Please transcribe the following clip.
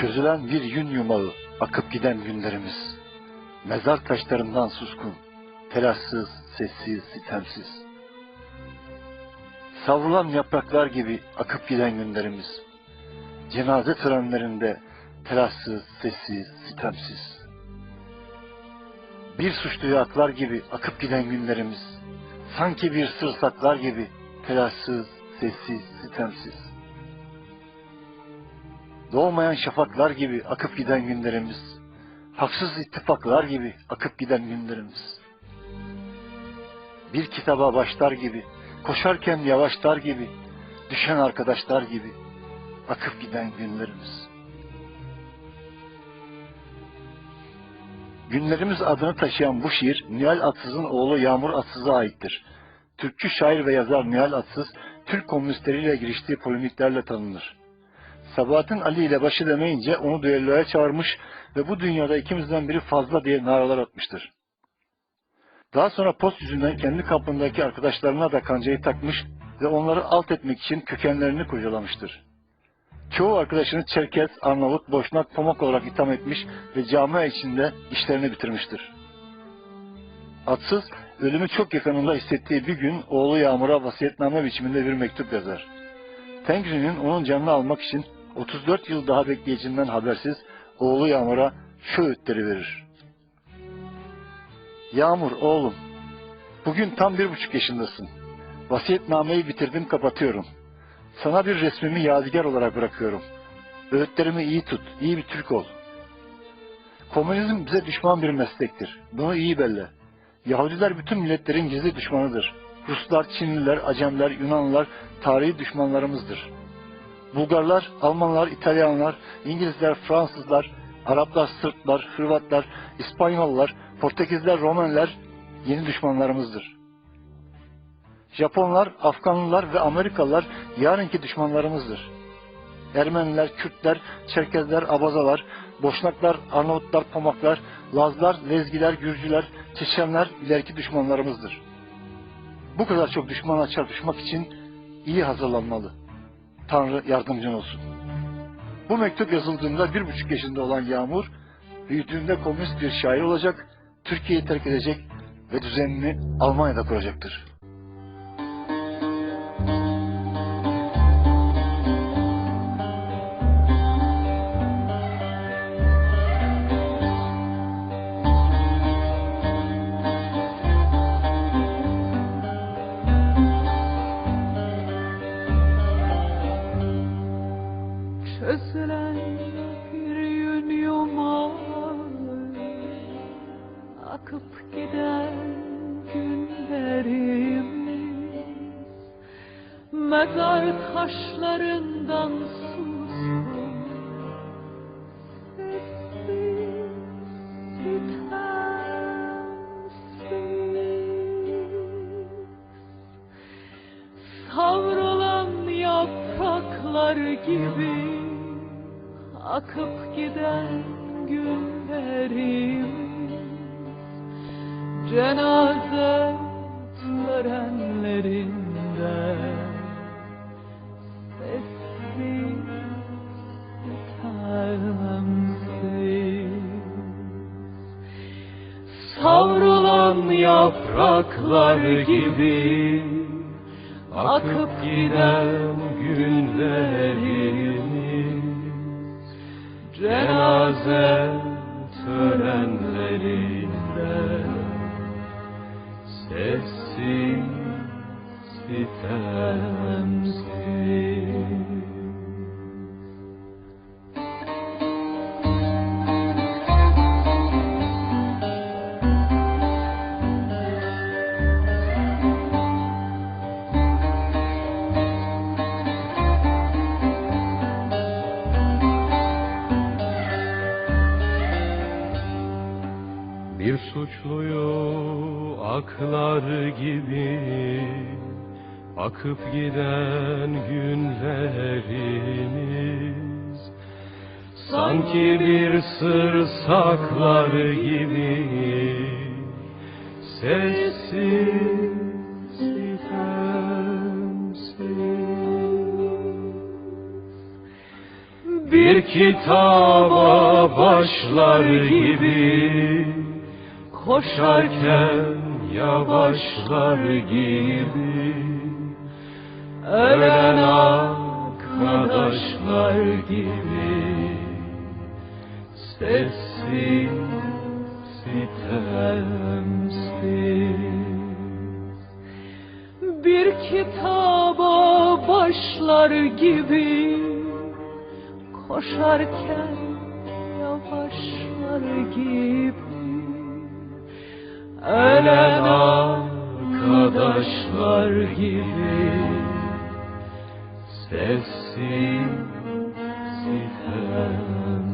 Çözülen bir yün yumağı, akıp giden günlerimiz. Mezar taşlarından suskun, telaşsız, sessiz, sitemsiz. Savrulan yapraklar gibi akıp giden günlerimiz. Cenaze törenlerinde telaşsız, sessiz, sitemsiz. Bir suçluyu atlar gibi akıp giden günlerimiz. Sanki bir sır saklar gibi telaşsız, sessiz, sitemsiz. Doğmayan şafaklar gibi akıp giden günlerimiz. Haksız ittifaklar gibi akıp giden günlerimiz. Bir kitaba başlar gibi, koşarken yavaşlar gibi, düşen arkadaşlar gibi akıp giden günlerimiz. Günlerimiz adını taşıyan bu şiir Nihal Atsız'ın oğlu Yağmur Atsız'a aittir. Türkçü şair ve yazar Nihal Atsız, Türk komünistleriyle giriştiği polemiklerle tanınır. Sabahattin Ali ile başı demeyince onu düelloya çağırmış ve bu dünyada ikimizden biri fazla diye naralar atmıştır. Daha sonra post yüzünden kendi kampındaki arkadaşlarına da kancayı takmış ve onları alt etmek için kökenlerini kurcalamıştır. Çoğu arkadaşını Çerkez, Arnavut, Boşnak, Pomak olarak itham etmiş ve camia içinde işlerini bitirmiştir. Atsız, ölümü çok yakınında hissettiği bir gün oğlu Yağmur'a vasiyetname biçiminde bir mektup yazar. Tengri'nin onun canını almak için 34 yıl daha bekleyeceğinden habersiz oğlu Yağmur'a şu öğütleri verir. Yağmur oğlum, bugün tam bir buçuk yaşındasın. Vasiyetnameyi bitirdim kapatıyorum. Sana bir resmimi yadigar olarak bırakıyorum. Öğütlerimi iyi tut, iyi bir Türk ol. Komünizm bize düşman bir meslektir. Bunu iyi belli. Yahudiler bütün milletlerin gizli düşmanıdır. Ruslar, Çinliler, Acemler, Yunanlılar tarihi düşmanlarımızdır. Bulgarlar, Almanlar, İtalyanlar, İngilizler, Fransızlar, Araplar, Sırplar, Hırvatlar, İspanyollar, Portekizler, Romenler yeni düşmanlarımızdır. Japonlar, Afganlılar ve Amerikalılar yarınki düşmanlarımızdır. Ermeniler, Kürtler, Çerkezler, Abazalar, Boşnaklar, Arnavutlar, Pomaklar, Lazlar, Lezgiler, Gürcüler, Çeçenler ileriki düşmanlarımızdır. Bu kadar çok düşmana çarpışmak için iyi hazırlanmalı. Tanrı yardımcın olsun. Bu mektup yazıldığında bir buçuk yaşında olan Yağmur, büyüdüğünde komünist bir şair olacak, Türkiye'yi terk edecek ve düzenini Almanya'da kuracaktır. Akıp giden günlerimiz. Mezar taşlarından suskun Sessiz, sitemsiz Savrulan yapraklar gibi Akıp giden günlerimiz Cenaze törenlerinde Sessiz, sitemsiz Savrulan yapraklar gibi Akıp giden günlerimiz Cenaze törenlerinde Sessiz, sitemsiz Bir suçluyu aklar gibi Akıp giden günlerimiz. Sanki bir sır saklar gibi Sessiz, Bir kitaba başlar gibi Koşarken yavaşlar gibi Ölen arkadaşlar gibi. Sessiz, sitemsiz. Bir kitaba başlar gibi Koşarken yavaşlar gibi Ölen arkadaşlar gibi Sessiz, sitemsiz